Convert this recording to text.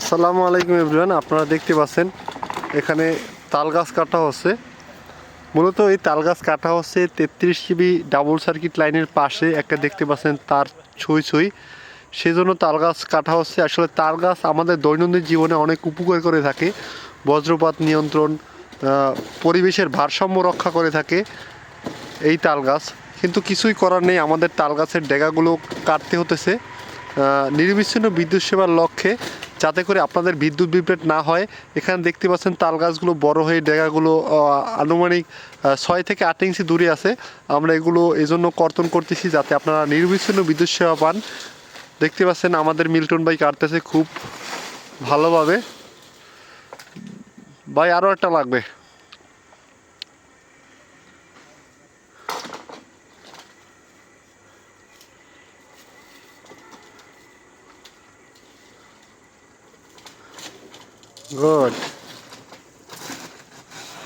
আসসালামু আলাইকুম এভরিওয়ান, আপনারা দেখতে পাচ্ছেন, এখানে তাল গাছ কাটা হচ্ছে। মূলত এই তাল গাছ কাটা হচ্ছে তেত্রিশ জিবি ডাবল সার্কিট লাইনের পাশে, একটা দেখতে পাচ্ছেন তার ছুঁই ছুঁই। সেজন্য তাল গাছ কাটা হচ্ছে। আসলে তাল গাছ আমাদের দৈনন্দিন জীবনে অনেক উপকার করে থাকে। বজ্রপাত নিয়ন্ত্রণ পরিবেশের ভারসাম্য রক্ষা করে থাকে এই তাল গাছ। কিন্তু কিছুই করার নেই, আমাদের তাল গাছের ডেগাগুলো কাটতে হতেছে। নির্বিচ্ছিন্ন বিদ্যুৎ সেবার লক্ষ্যে যাতে করে আপনাদের বিদ্যুৎ বিপ্লেট না হয়, এখানে দেখতে পাচ্ছেন তাল গাছগুলো বড় হয়ে ডেগাগুলো আনুমানিক ছয় থেকে আট ইঞ্চি দূরে আছে। আমরা এগুলো এই জন্য কর্তন করতেছি যাতে আপনারা নির্বিচ্ছিন্ন বিদ্যুৎ সেবা পান। দেখতে পাচ্ছেন আমাদের মিল্টন ভাই কাটতেছে খুব ভালোভাবে। ভাই আরও একটা লাগবে। Good.